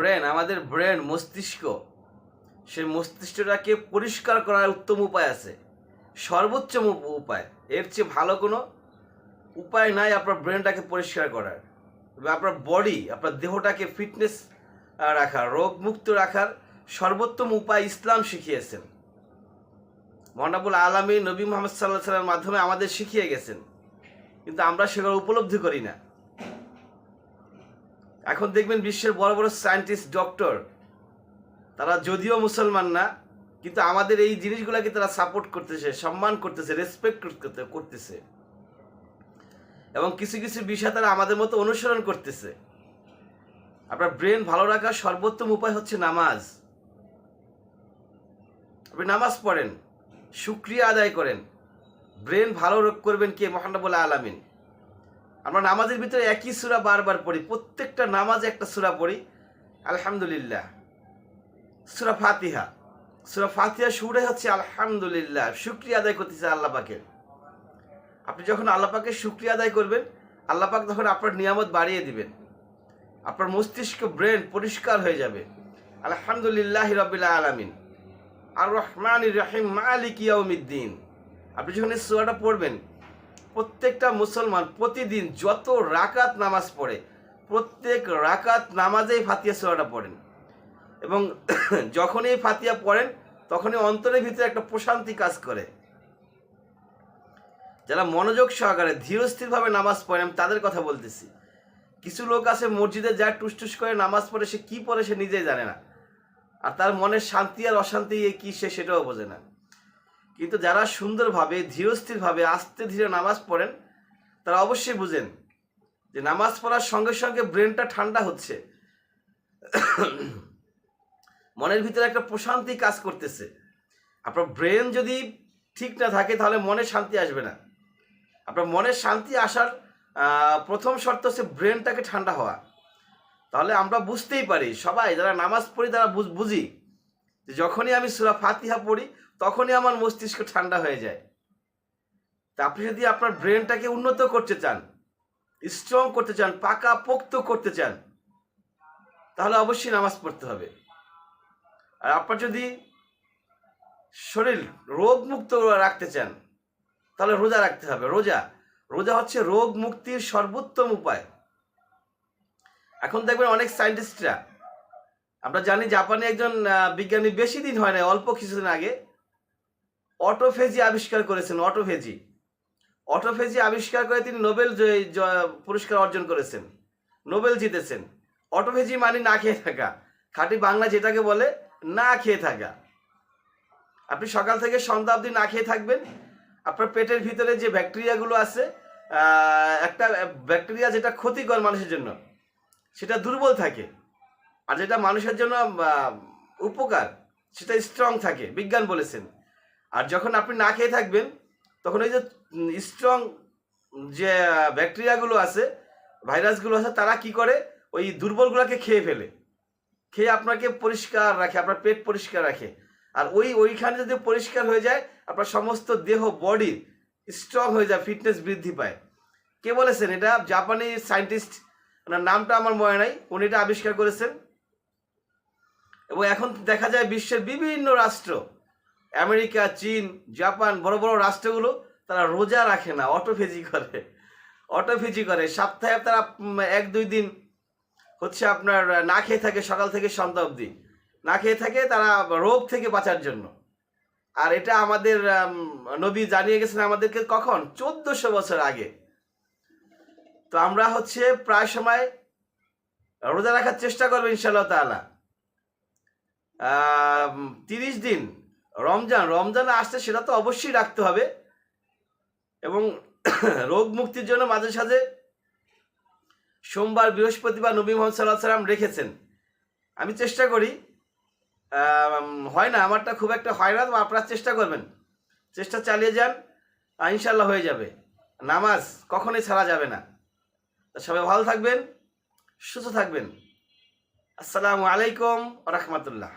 Brain, আমাদের brain, মস্তিষ্ক। সেই মস্তিষ্কটাকে পরিষ্কার করার উত্তম উপায় আছে। সর্বোচ্চ উপ- উপায়। এর চেয়ে ভালো কোনো উপায় নাই আপনার ব্রেনটাকে পরিষ্কার করার। আপনার বডি, আপনার দেহটাকে ফিটনেস রাখার, রোগমুক্ত রাখার সর্বোত্তম উপায় ইসলাম শিখিয়েছেন। মহানাবুল আলমী নবী মোহাম্মদ সাল্লাহ সাল্লামের মাধ্যমে আমাদের শিখিয়ে গেছেন। কিন্তু আমরা সেগুলো উপলব্ধি করি না। এখন দেখবেন বিশ্বের বড় বড় সায়েন্টিস্ট ডক্টর তারা যদিও মুসলমান না, কিন্তু আমাদের এই জিনিসগুলোকে তারা সাপোর্ট করতেছে, সম্মান করতেছে রেসপেক্ট করতে করতেছে। এবং কিছু কিছু বিষয় তারা আমাদের মতো অনুসরণ করতেছে। আপনার ব্রেন ভালো রাখার সর্বোত্তম উপায় হচ্ছে নামাজ। আপনি নামাজ পড়েন, শুক্রিয়া আদায় করেন। ব্রেন ভালো রোগ করবেন কে? মহানবুল আলামিন। আমরা নামাজের ভিতরে একই সুরা বারবার পড়ি, প্রত্যেকটা নামাজে একটা সুরা পড়ি। আলহামদুলিল্লাহ। সুরা ফাতিহা। সুরা ফাতিহা সুরে হচ্ছে আলহামদুলিল্লাহ, শুক্রিয়া আদায় করতেছে আল্লাহ আপনি যখন আল্লাহ পাকের শুক্রিয়া আদায় করবেন, আল্লাহ পাক তখন আপনার নিয়ামত বাড়িয়ে দিবেন। আপনার মস্তিষ্ক, ব্রেন পরিষ্কার হয়ে যাবে। আলহামদুলিল্লাহ রবিল্লা আলামিন। আর রহমান রহিম মালিক ইয়াউমিদ্দিন। আপনি যখন এই সুরাটা পড়বেন প্রত্যেকটা মুসলমান প্রতিদিন যত রাকাত নামাজ পড়ে, প্রত্যেক রাকাত নামাজেই ফাতিয়া সুরাটা পড়েন। এবং যখনই ফাতিয়া পড়েন, তখনই অন্তরের ভিতরে একটা প্রশান্তি কাজ করে। যারা মনোযোগ সহকারে, ধীরস্থিরভাবে নামাজ পড়েন, আমি তাদের কথা বলতেছি। কিছু লোক আছে মসজিদে যায় টুসটুস করে নামাজ পড়ে, সে কি পড়ে সে নিজেই জানে না। আর তার মনের শান্তি আর অশান্তি কি সে সেটাও বোঝে না। কিন্তু যারা সুন্দরভাবে, ধীরস্থিরভাবে, আস্তে ধীরে নামাজ পড়েন, তারা অবশ্যই বুঝেন যে নামাজ পড়ার সঙ্গে সঙ্গে ব্রেনটা ঠান্ডা হচ্ছে। মনের ভিতরে একটা প্রশান্তি কাজ করতেছে। আপনার ব্রেন যদি ঠিক না থাকে, তাহলে মনে শান্তি আসবে না। আপনার মনের শান্তি আসার প্রথম শর্ত হচ্ছে ব্রেনটাকে ঠান্ডা হওয়া। তাহলে আমরা বুঝতেই পারি সবাই, যারা নামাজ পড়ি তারা বুঝ- যখনই আমি সুরা ফাতিহা পড়ি তখনই আমার মস্তিষ্ক ঠান্ডা হয়ে যায়। তা আপনি যদি আপনার ব্রেনটাকে উন্নত করতে চান স্ট্রং করতে চান পাকা পোক্ত করতে চান, তাহলে অবশ্যই নামাজ পড়তে হবে। আর আপনার যদি শরীর রোগমুক্ত রাখতে চান, তাহলে রোজা রাখতে হবে। রোজা রোজা হচ্ছে রোগ মুক্তির সর্বোত্তম উপায়। এখন দেখবেন অনেক সায়েন্টিস্টরা আমরা জানি জাপানে একজন বিজ্ঞানী বেশি দিন হয় না অল্প কিছুদিন আগে অটোফেজি আবিষ্কার করেছেন, অটোফেজি। অটোফেজি আবিষ্কার করে তিনি নোবেল পুরস্কার অর্জন করেছেন, নোবেল জিতেছেন। অটোফেজি মানে না খেয়ে থাকা, খাঁটি বাংলা যেটাকে বলে না খেয়ে থাকা। আপনি সকাল থেকে সন্ধ্যা অবধি না খেয়ে থাকবেন, আপনার পেটের ভিতরে যে ব্যাকটেরিয়াগুলো আছে একটা ব্যাকটেরিয়া যেটা ক্ষতিকর মানুষের জন্য, সেটা দুর্বল থাকে। আর যেটা মানুষের জন্য উপকার, সেটা স্ট্রং থাকে, বিজ্ঞান বলেছেন। আর যখন আপনি না খেয়ে থাকবেন, তখন ওই যে স্ট্রং যে ব্যাকটেরিয়াগুলো আছে ভাইরাসগুলো আছে, তারা কি করে? ওই দুর্বলগুলোকে খেয়ে ফেলে। খেয়ে আপনাকে পরিষ্কার রাখে, আপনার পেট পরিষ্কার রাখে। আর ওই, ওইখানে যদি পরিষ্কার হয়ে যায়, আপনার সমস্ত দেহ বডি স্ট্রং হয়ে যায় ফিটনেস বৃদ্ধি পায়। কে বলেছেন? এটা জাপানি সায়েন্টিস্ট ওনার নামটা আমার মনে নাই, উনি এটা আবিষ্কার করেছেন। এবং এখন দেখা যায় বিশ্বের বিভিন্ন রাষ্ট্র আমেরিকা, চীন, জাপান বড় বড় রাষ্ট্রগুলো তারা রোজা রাখে না, অটোফেজি করে। অটোফেজি করে। সপ্তাহে তারা এক দুই দিন হচ্ছে আপনার না খেয়ে থাকে সকাল থেকে সন্ধ্যা অবধি। না খেয়ে থাকে, তারা রোগ থেকে বাঁচার জন্য। আর এটা আমাদের নবী জানিয়ে গেছেন আমাদেরকে কখন? চোদ্দশো বছর আগে। তো আমরা হচ্ছে প্রায় সময় রোজা রাখার চেষ্টা করব ইনশাল্লাহ তাআলা। তিরিশ দিন রমজান রমজান আসছে সেটা তো অবশ্যই রাখতে হবে। এবং রোগ মুক্তির জন্য মাঝে সাঝে সোমবার, বৃহস্পতিবার নবী মোহাম্মদ সাল্লাহ সাল্লাম রেখেছেন। আমি চেষ্টা করি হয় না, আমারটা খুব একটা হয় না আপনারা চেষ্টা করবেন। চেষ্টা চালিয়ে যান ইনশাল্লাহ হয়ে যাবে। নামাজ কখনোই ছাড়া যাবে না। সবাই ভালো থাকবেন, সুস্থ থাকবেন। আসসালামু আলাইকুম রহমতুল্লাহ।